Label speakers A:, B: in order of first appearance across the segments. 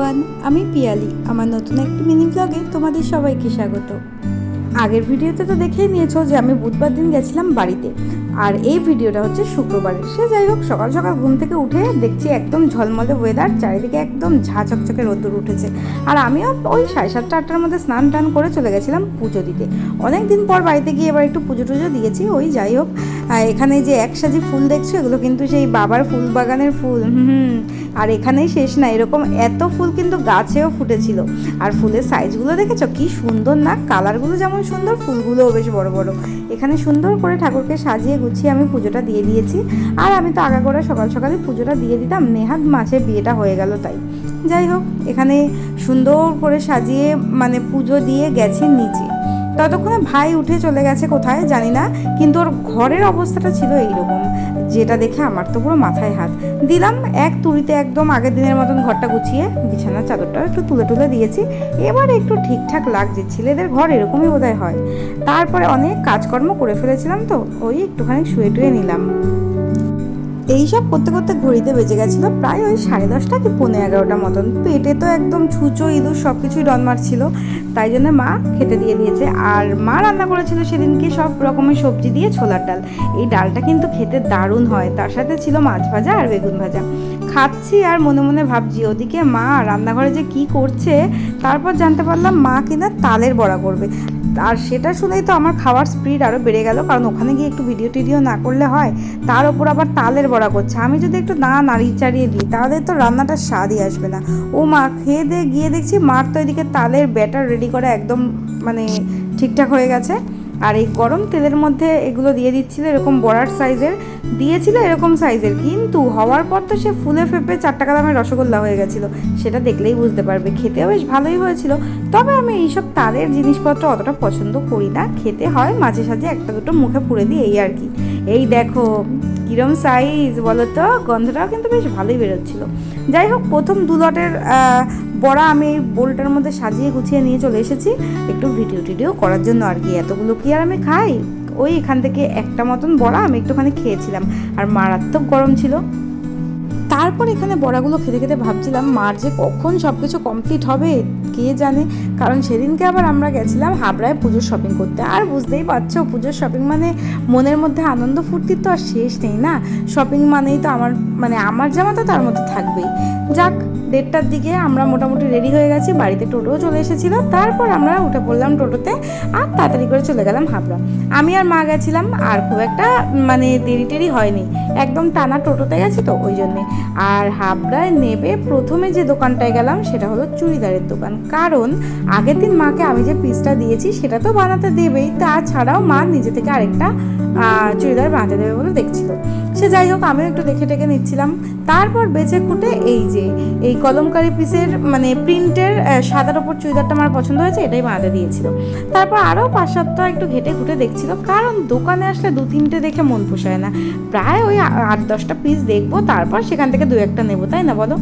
A: Everyone আমি পিয়ালি, আমার নতুন একটি মিনি ব্লগে তোমাদের সবাইকে স্বাগত। আগের ভিডিওতে তো দেখেই নিয়েছো যে আমি বুধবার দিন গেছিলাম বাড়িতে। আর এই ভিডিওটা হচ্ছে শুক্রবারের। সে যাই হোক, সকাল সকাল ঘুম থেকে উঠে দেখছি একদম ঝলমলে ওয়েদার চারিদিকে একদম ঝা চকচকে রোদ্দুর উঠেছে। আর আমিও ওই সাড়ে সাতটা, আটটার মধ্যে স্নান টান করে চলে গেছিলাম পুজো দিতে। অনেক দিন পর বাড়িতে গিয়ে এবার একটু পুজো টুজো দিয়েছি, ওই যাই হোক এখানে যে একসাজি ফুল দেখছ, এগুলো কিন্তু সেই বাবার ফুল বাগানের ফুল, হুম আর এখানেই শেষ না, এরকম এত ফুল কিন্তু গাছেও ফুটেছিল। আর ফুলের সাইজগুলো দেখেছ? কি সুন্দর না কালারগুলো যেমন সুন্দর, ফুলগুলোও বেশ বড় বড়। এখানে সুন্দর করে ঠাকুরকে সাজিয়ে গুছিয়ে আমি পুজোটা দিয়ে দিয়েছি। আর আমি তো আগা করে সকাল সকালে পুজোটা দিয়ে দিতাম, নেহাত মাঝে বিয়েটা হয়ে গেল তাই। যাই হোক, এখানে সুন্দর করে সাজিয়ে মানে পুজো দিয়ে গেছে নিচে। ততক্ষণে ভাই উঠে চলে গেছে কোথায় জানি না, কিন্তু ওর ঘরের অবস্থাটা ছিল এইরকম। যেটা দেখে আমার তো পুরো মাথায় হাত। দিলাম এক তুড়িতে একদম আগের দিনের মতন ঘরটা গুছিয়ে, বিছানার চাদরটা একটু তুলে তুলে দিয়েছি। এবার একটু ঠিকঠাক লাগছে, ছেলেদের ঘর এরকমই বোধহয় হয়। তারপরে অনেক কাজকর্ম করে ফেলেছিলাম তো, ওই একটুখানি শুয়ে টুয়ে নিলাম। এইসব করতে করতে ঘড়িতে বেজে গেছিল প্রায় ওই সাড়ে দশটা কি পনেরো এগারোটা মতন। পেটে তো একদম ছুঁচো, ইঁদুর সব কিছুই ডন মারছিল তাই জন্য মা খেতে দিয়ে দিয়েছে। আর মা রান্না করেছিল সেদিনকে সব রকমের সবজি দিয়ে ছোলার ডাল। এই ডালটা কিন্তু খেতে দারুণ হয়। তার সাথে ছিল মাছ ভাজা আর বেগুন ভাজা। খাচ্ছি আর মনে মনে ভাবছি, ওদিকে মা রান্নাঘরে যে কি করছে, তারপর জানতে পারলাম মা কিনা তালের বড়া করবে। আর সেটা শুনেই তো আমার খাওয়ার স্পিড আরও বেড়ে গেল, কারণ ওখানে গিয়ে একটু ভিডিও টিডিও না করলে হয়, তার ওপর আবার তালের বড়া করছে। আমি যদি একটু না নাড়িয়ে চাড়িয়ে দিই, তাহলে তো রান্নাটা স্বাদই আসবে না। ও মা, খেয়ে দিয়ে গিয়ে দেখছি মার তো এদিকে তালের ব্যাটার রেডি করা একদম মানে ঠিকঠাক হয়ে গেছে। আর এই গরম তেলের মধ্যে এগুলো দিয়ে দিচ্ছিল এরকম বড়ার সাইজের, দিয়েছিল এরকম সাইজের, কিন্তু হওয়ার পর তো সে ফুলে ফেপে চার টাকা দামের রসগোল্লা হয়ে গেছিল। সেটা দেখলেই বুঝতে পারবে। খেতেও বেশ ভালোই হয়েছিল। তবে আমি এইসব তালের জিনিসপত্র অতটা পছন্দ করি না। খেতে হয় মাঝে সাঝে একটা দুটো মুখে পুড়ে দিই এই আর কি। এই দেখো, কিরম সাইজ বলো তো? গন্ধটাও কিন্তু বেশ ভালোই বেরোচ্ছিল। যাই হোক, প্রথম দু লটের বড়া আমি এই বোলটার মধ্যে সাজিয়ে গুছিয়ে নিয়ে চলে এসেছি। একটু ভিডিও টিডিও করার জন্য আর কি, এতগুলো কি আর আমি খাই? ওই এখান থেকে একটা মতন বড়া আমি একটুখানি খেয়েছিলাম, আর মারাত্মক গরম ছিল। তারপর এখানে বড়াগুলো খেতে খেতে ভাবছিলাম, মার যে কখন সব কিছু কমপ্লিট হবে, কে জানে? কারণ সেদিনকে আবার আমরা গেছিলাম হাবড়ায় পুজোর শপিং করতে। আর বুঝতেই পারছ, পুজোর শপিং মানে মনের মধ্যে আনন্দ ফুর্তির তো আর শেষ নেই না? শপিং মানেই তো আমার মানে আমার জামা তো তার মধ্যে থাকবেই। যাক দেড়টার দিকে আমরা মোটামুটি রেডি হয়ে গেছি, বাড়িতে টোটোও চলে এসেছিল। তারপর আমরা উঠে পড়লাম টোটোতে আর তাড়াতাড়ি করে চলে গেলাম হাবড়া। আমি আর মা গেছিলাম আর খুব একটা মানে দেরি টেরি হয়নি। একদম টানা টোটোতে গেছি তো, ওই জন্যে। আর হাবড়ায় নেবে প্রথমে যে দোকানটায় গেলাম সেটা হলো চুড়িদারের দোকান। কারণ আগের দিন মাকে আমি যে পিসটা দিয়েছি সেটা তো বানাতে দেবেই। তাছাড়াও মা নিজে থেকে আরেকটা চুড়িদার বানাতে দেবে বলে দেখছিল। সে যাই হোক, আমিও একটু দেখে টেকে নিচ্ছিলাম। তারপর বেছে খুঁটে এই যে, এই কলমকারি পিসের মানে প্রিন্টের সাদার ওপর চুড়িদারটা আমার পছন্দ হয়েছে, এটাই বানাতে দিয়েছিল। তারপর আরও পাঁচ সাতটা একটু ঘেটে ঘুটে দেখছিল কারণ দোকানে আসলে দু তিনটে দেখে মন পোষায় না। প্রায় ওই আট দশটা পিস দেখব, তারপর সেখান থেকে দু একটা নেব, তাই না বলো?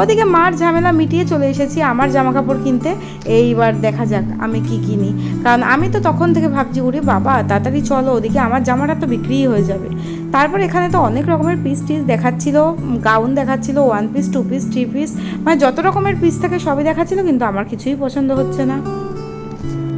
A: ওদিকে মার ঝামেলা মিটিয়ে চলে এসেছি আমার জামা কাপড় কিনতে। এইবার দেখা যাক আমি কি কিনি। কারণ আমি তো তখন থেকে ভাবছি, ওরে বাবা, তাড়াতাড়ি চলো, ওদিকে আমার জামাটা তো বিক্রিই হয়ে যাবে। তারপর এখানে তো অনেক রকমের পিস টিস দেখাচ্ছিল গাউন দেখাচ্ছিল one piece two piece three piece মানে যত রকমের পিস থাকে সবই দেখাচ্ছিল, কিন্তু আমার কিছুই পছন্দ হচ্ছে না।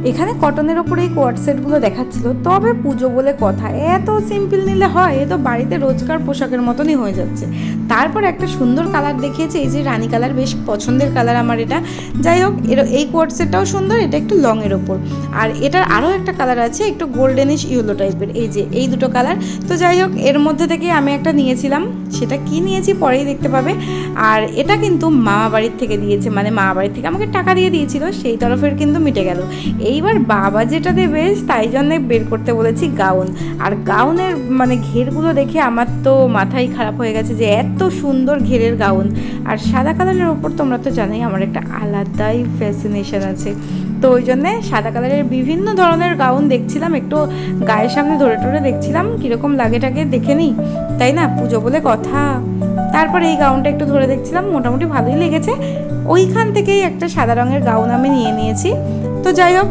A: এখানে কটনের ওপরে এই কোয়াট সেটগুলো দেখাচ্ছিল, তবে পুজো বলে কথা। এত সিম্পল নিলে হয়, এ তো বাড়িতে রোজকার পোশাকের মতনই হয়ে যাচ্ছে। তারপর একটা সুন্দর কালার দেখিয়েছে, এই যে রানী কালার বেশ পছন্দের কালার আমার এটা। যাই হোক এর এই কোয়াট সেটটাও সুন্দর, এটা একটু লংয়ের ওপর। আর এটার আরও একটা কালার আছে, একটু গোল্ডেনিশ ইয়েলো টাইপের এই যে, এই দুটো কালার তো যাই হোক, এর মধ্যে থেকে আমি একটা নিয়েছিলাম, সেটা কি নিয়েছি পরেই দেখতে পাবে। আর এটা কিন্তু মামা বাড়ির থেকে দিয়েছে মানে মামা বাড়ির থেকে আমাকে টাকা দিয়ে দিয়েছিল, সেই তরফের কিন্তু মিটে গেল। এইবার বাবা যেটা দেবে, তাই জন্যে বের করতে বলেছি গাউন। আর গাউনের মানে ঘেরগুলো দেখে আমার তো মাথাই খারাপ হয়ে গেছে যে, এত সুন্দর ঘেরের গাউন। আর সাদা কালারের ওপর তোমরা তো জানোই আমার একটা আলাদাই ফ্যাসিনেশন আছে। তো ওই জন্যে সাদা কালারের বিভিন্ন ধরনের গাউন দেখছিলাম, একটু গায়ের সামনে ধরে টরে দেখছিলাম, কীরকম লাগে লাগেটাকে দেখে নিই, তাই না? পুজো বলে কথা। তারপর এই গাউনটা একটু ধরে দেখছিলাম, মোটামুটি ভালোই লেগেছে। ওইখান থেকেই একটা সাদা রঙের গাউন আমি নিয়ে নিয়েছি। তো যাই হোক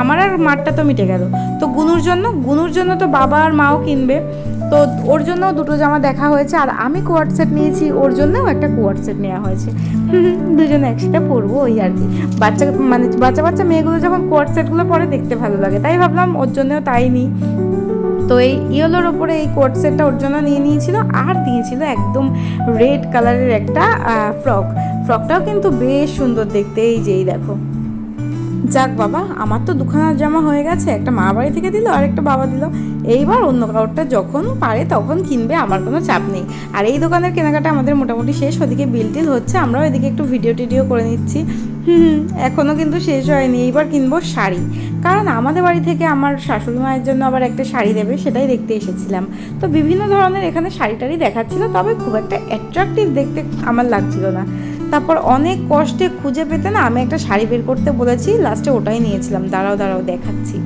A: আমার আর মারটা তো মিটে গেল। তো গুনুর জন্য গুনুর জন্য তো বাবা আর মাও কিনবে। তো ওর জন্য দুটো জামা দেখা হয়েছে, আর আমি কোয়ার্ড সেট নিয়েছি, ওর জন্যও একটা কোয়ার্ড সেট নেওয়া হয়েছে। দুজনে একসাথে পরবো ওই আর কি। বাচ্চা মানে বাচ্চা বাচ্চা মেয়েগুলো যখন কোয়ার্ড সেটগুলো পরে দেখতে ভালো লাগে। তাই ভাবলাম ওর জন্যও তাই নিই। তো এই ইয়েলোর ওপরে এই কোট সেটটা ওর জন্য নিয়ে নিয়েছিল, আর দিয়েছিল একদম রেড কালারের একটা ফ্রক ফ্রকটাও কিন্তু বেশ সুন্দর দেখতে, এই যেই দেখো। যাক বাবা, আমার তো দুখানা জামা হয়ে গেছে, একটা মা বাড়ি থেকে দিল আর একটা বাবা দিল। এইবার অন্য কাউরটা যখন পারে তখন কিনবে, আমার কোনো চাপ নেই। আর এই দোকানের কেনাকাটা আমাদের মোটামুটি শেষ, ওদিকে বিল টিল হচ্ছে, আমরাও এদিকে একটু ভিডিও টিডিও করে নিচ্ছি। হুম এখনও কিন্তু শেষ হয়নি, এইবার কিনবো শাড়ি। কারণ আমাদের বাড়ি থেকে আমার শাশুড়ি মায়ের জন্য আবার একটা শাড়ি দেবে, সেটাই দেখতে এসেছিলাম। তো বিভিন্ন ধরনের এখানে শাড়ি টাড়ি দেখাচ্ছিল, তবে খুব একটা অ্যাট্রাকটিভ দেখতে আমার লাগছিল না। তারপর অনেক কষ্টে খুঁজে পেতে না আমি একটা শাড়ি বের করতে বলেছি লাস্টে ওটাই নিয়েছিলাম। দাঁড়াও দাঁড়াও, দেখাচ্ছি।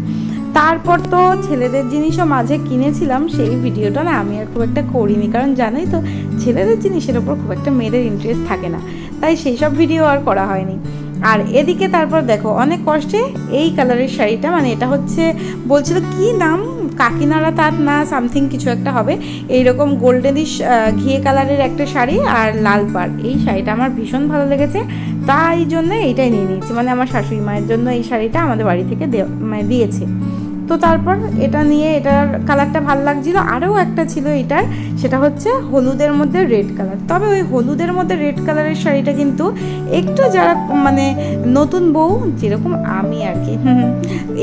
A: তারপর তো ছেলেদের জিনিসও মাঝে কিনেছিলাম, সেই ভিডিওটা না আমি আর খুব একটা করিনি। কারণ জানোই তো, ছেলেদের জিনিসের ওপর খুব একটা মেয়েদের ইন্টারেস্ট থাকে না। তাই সেই সব ভিডিও আর করা হয়নি। আর এদিকে তারপর দেখো, অনেক কষ্টে এই কালারের শাড়িটা মানে এটা হচ্ছে বলছিল কি নাম? কাকিনাড়া তাঁত না সামথিং কিছু একটা হবে। এইরকম গোল্ডেনিশ ঘিয়ে কালারের একটা শাড়ি আর লাল পাড়। এই শাড়িটা আমার ভীষণ ভালো লেগেছে। তাই জন্য এইটাই নিয়ে নিয়েছি। মানে আমার শাশুড়ি মায়ের জন্য এই শাড়িটা আমাদের বাড়ি থেকে দেওয়া মানে দিয়েছে। তো তারপর এটা নিয়ে এটার কালারটা ভালো লাগছিল। আরও একটা ছিল এটার, সেটা হচ্ছে হলুদের মধ্যে রেড কালার তবে ওই হলুদের মধ্যে রেড কালারের শাড়িটা কিন্তু একটু যারা মানে নতুন বউ, যেরকম আমি আর কি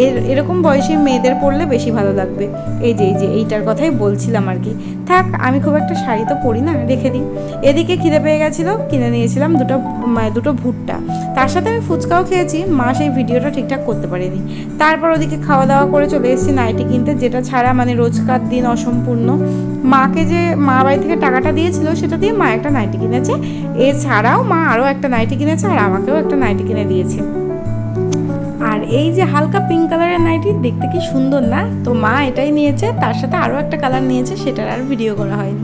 A: এর, এরকম বয়সী মেয়েদের পরলে বেশি ভালো লাগবে। এই যে এই যে, এইটার কথাই বলছিলাম আর কি। থাক, আমি খুব একটা শাড়ি তো পরি না, রেখে দিই। এদিকে খিদে পেয়ে গেছিল, কিনে নিয়েছিলাম দুটো মানে দুটো ভুট্টা। তার সাথে আমি ফুচকাও খেয়েছি। মা সেই ভিডিওটা ঠিকঠাক করতে পারেনি। তারপর ওদিকে খাওয়া দাওয়া করে চলে এসেছি নাইটি কিনতে, যেটা ছাড়া মানে রোজকার দিন অসম্পূর্ণ। মাকে যে মা বাড়ি থেকে টাকাটা দিয়েছিল, সেটা দিয়ে মা একটা নাইটি কিনেছে। এছাড়াও মা আরও একটা নাইটি কিনেছে আর আমাকেও একটা নাইটি কিনে দিয়েছে। আর এই যে হালকা পিঙ্ক কালারের নাইটি, দেখতে কি সুন্দর না? তো মা এটাই নিয়েছে, তার সাথে আরও একটা কালার নিয়েছে, সেটার আর ভিডিও করা হয়নি।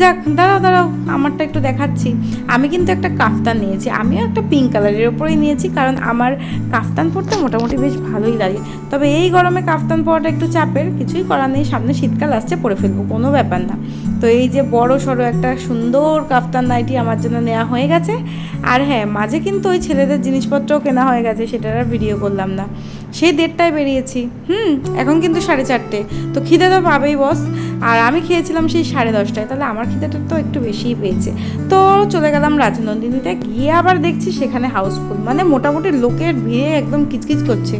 A: যাক, দাঁড়াও দাঁড়াও, আমারটা একটু দেখাচ্ছি। আমি কিন্তু একটা কাফতান নিয়েছি। আমিও একটা পিঙ্ক কালারের ওপরেই নিয়েছি, কারণ আমার কাফতান পরতে মোটামুটি বেশ ভালোই লাগে। তবে এই গরমে কাফতান পরাটা একটু চাপের, কিছুই করার নেই, সামনে শীতকাল আসছে, পরে ফেলব, কোনো ব্যাপার না। তো এই যে বড় সড়ো একটা সুন্দর কাফতান নাইটি আমার জন্য নেওয়া হয়ে গেছে। আর হ্যাঁ মাঝে কিন্তু ওই ছেলেদের জিনিসপত্রও কেনা হয়ে গেছে, সেটার আর ভিডিও করলাম না। সেই দেড়টায় বেরিয়েছি। হুম, এখন কিন্তু সাড়ে চারটে। তো খিদে তো পাবেই বস আর আমি খেয়েছিলাম সেই সাড়ে দশটায়, তাহলে আমার খিদেটা তো একটু বেশিই পেয়েছে। তো চলে গেলাম রাজনন্দিনীতে, গিয়ে আবার দেখছি সেখানে হাউসফুল মানে মোটামুটি লোকের ভিড়ে একদম কিচকিচ করছে।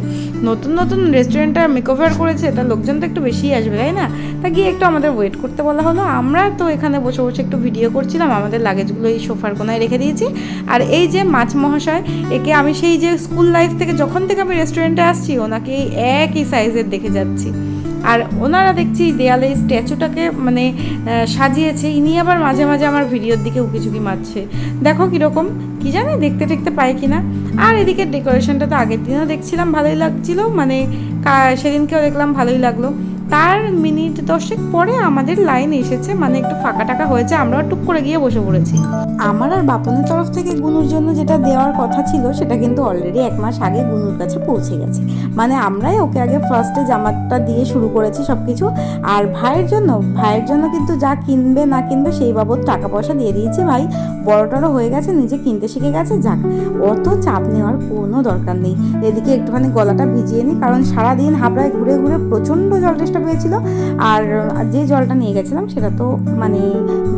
A: নতুন নতুন রেস্টুরেন্টটা মেকওভার করেছে, তা লোকজন তো একটু বেশিই আসবে, তাই না? তা গিয়ে একটু আমাদের ওয়েট করতে বলা হলো। আমরা তো এখানে বসে বসে একটু ভিডিও করছিলাম, আমাদের লাগেজগুলো এই সোফার কোনায় রেখে দিয়েছি। আর এই যে মাছ মহাশয়, একে আমি সেই যে স্কুল লাইফ থেকে যখন থেকে আমি রেস্টুরেন্টে আসছি, ওনাকে এই একই সাইজের দেখে যাচ্ছি। আর ওনারা দেখছি দেয়ালে স্ট্যাচুটাকে মানে সাজিয়েছে। ইনি আবার মাঝে মাঝে আমার ভিডিওর দিকে উকিঝুঁকি মারছে। দেখো কীরকম, কী জানি দেখতে দেখতে পাই কিনা। আর এদিকে ডেকোরেশনটা তো আগের দিনও দেখছিলাম, ভালোই লাগছিল। মানে সেদিনকেও দেখলাম, ভালোই লাগল। তার মিনিট দশেক পরে আমাদের লাইন এসেছে মানে একটু ফাঁকা টাকা হয়েছে, আমরাও টুক করে গিয়ে বসে পড়েছি। আমার আর বাপনের তরফ থেকে গুনুর জন্য যেটা দেওয়ার কথা ছিল, সেটা কিন্তু অলরেডি এক মাস আগে গুনুর কাছে পৌঁছে গেছে। মানে আমরাই ওকে আগে ফার্স্টে জামাটা দিয়ে শুরু করেছি সব কিছু আর ভাইয়ের জন্য ভাইয়ের জন্য কিন্তু যা কিনবে না কিনবে সেই বাবদ টাকা পয়সা দিয়ে দিয়েছে ভাই। বড়টারও হয়ে গেছে, নিজে কিনতে শিখে গেছে, যাক, অত চাপ নেওয়ার কোনো দরকার নেই। এদিকে একটুখানি গলাটা ভিজিয়ে নিই কারণ সারাদিন হাবড়ায় ঘুরে ঘুরে প্রচণ্ড জল তেষ্টা পেয়েছিল, আর যে জলটা নিয়ে গেছিলাম সেটা তো মানে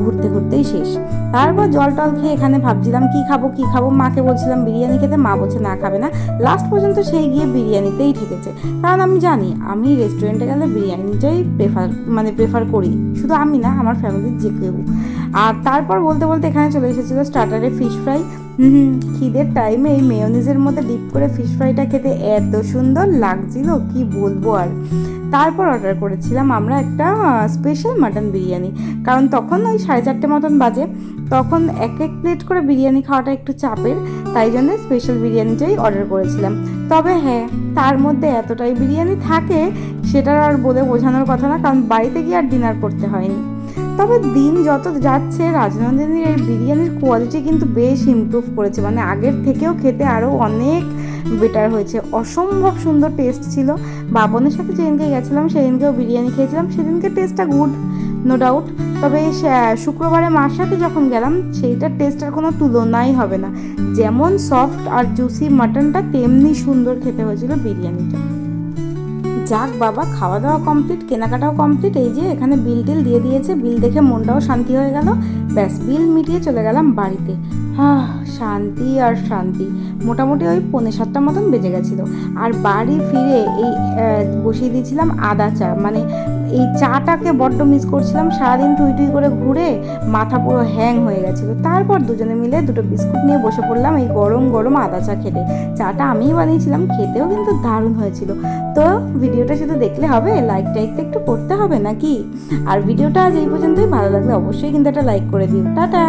A: ঘুরতে ঘুরতেই শেষ। তারপর জল টল খেয়ে এখানে ভাবছিলাম, কি খাব কি খাব? মাকে বলছিলাম, বিরিয়ানি খেতে? মা বলছে, না, খাবে না। লাস্ট পর্যন্ত সেই গিয়ে বিরিয়ানিতেই ঠেকেছে। কারণ আমি জানি, আমি রেস্টুরেন্টে গেলে বিরিয়ানিটাই প্রেফার মানে প্রেফার করি। শুধু আমি না, আমার ফ্যামিলির যে কেউ। আর তারপর বলতে বলতে এখানে চলে এসেছিল স্টার্টারে ফিশ ফ্রাই হুম খিদের টাইমে এই মেয়নিজের মধ্যে ডিপ করে ফিশ ফ্রাইটা খেতে এত সুন্দর লাগছিল, কি বলব আর। তারপর অর্ডার করেছিলাম আমরা একটা স্পেশাল মাটন বিরিয়ানি। কারণ তখন ওই সাড়ে চারটে মতন বাজে, তখন এক এক প্লেট করে বিরিয়ানি খাওয়াটা একটু চাপের, তাই জন্য স্পেশাল বিরিয়ানিটাই অর্ডার করেছিলাম। তবে হ্যাঁ তার মধ্যে এতটাই বিরিয়ানি থাকে, সেটার আর বলে বোঝানোর কথা না, কারণ বাড়িতে গিয়ে আর ডিনার করতে হয়নি। তবে দিন যত যাচ্ছে, রাজনন্দিনীর এই বিরিয়ানির কোয়ালিটি কিন্তু বেশ ইমপ্রুভ করেছে। মানে আগের থেকেও খেতে আরও অনেক বেটার হয়েছে। অসম্ভব সুন্দর টেস্ট ছিল। বাবনের সাথে যেদিনকে গেছিলাম, সেদিনকেও বিরিয়ানি খেয়েছিলাম। সেদিনকে টেস্টটা গুড নো ডাউট তবে শুক্রবারে মার সাথে যখন গেলাম সেইটার টেস্টের কোনো তুলনাই হবে না। যেমন সফট আর জুসি মাটনটা তেমনি সুন্দর খেতে হয়েছিল বিরিয়ানিটা। যাক বাবা খাওয়া দাওয়া কমপ্লিট কেনাকাটাও কমপ্লিট এই যে এখানে বিল টিল দিয়ে দিয়েছে বিল দেখে মনটাও শান্তি হয়ে গেল। ব্যাস বিল মিটিয়ে চলে গেলাম বাড়িতে। হ্যাঁ শান্তি আর শান্তি। মোটামুটি ওই পৌনে সাতটার মতন বেজে গেছিল। আর বাড়ি ফিরে এই বসিয়ে দিয়েছিলাম আদা চা। মানে এই চাটাকে বড্ড মিস করছিলাম। সারাদিন টুই টুই করে ঘুরে মাথা পুরো হ্যাং হয়ে গেছিল। তারপর দুজনে মিলে দুটো বিস্কুট নিয়ে বসে পড়লাম এই গরম গরম আদা চা খেতে। চাটা আমিই বানিয়েছিলাম, খেতেও কিন্তু দারুণ হয়েছিল। তো ভিডিওটা শুধু দেখলে হবে লাইক টাইক তো একটু করতে হবে নাকি? আর ভিডিওটা আজ এই পর্যন্তই। ভালো লাগলে অবশ্যই কিন্তু একটা লাইক করে দিও। টাটা!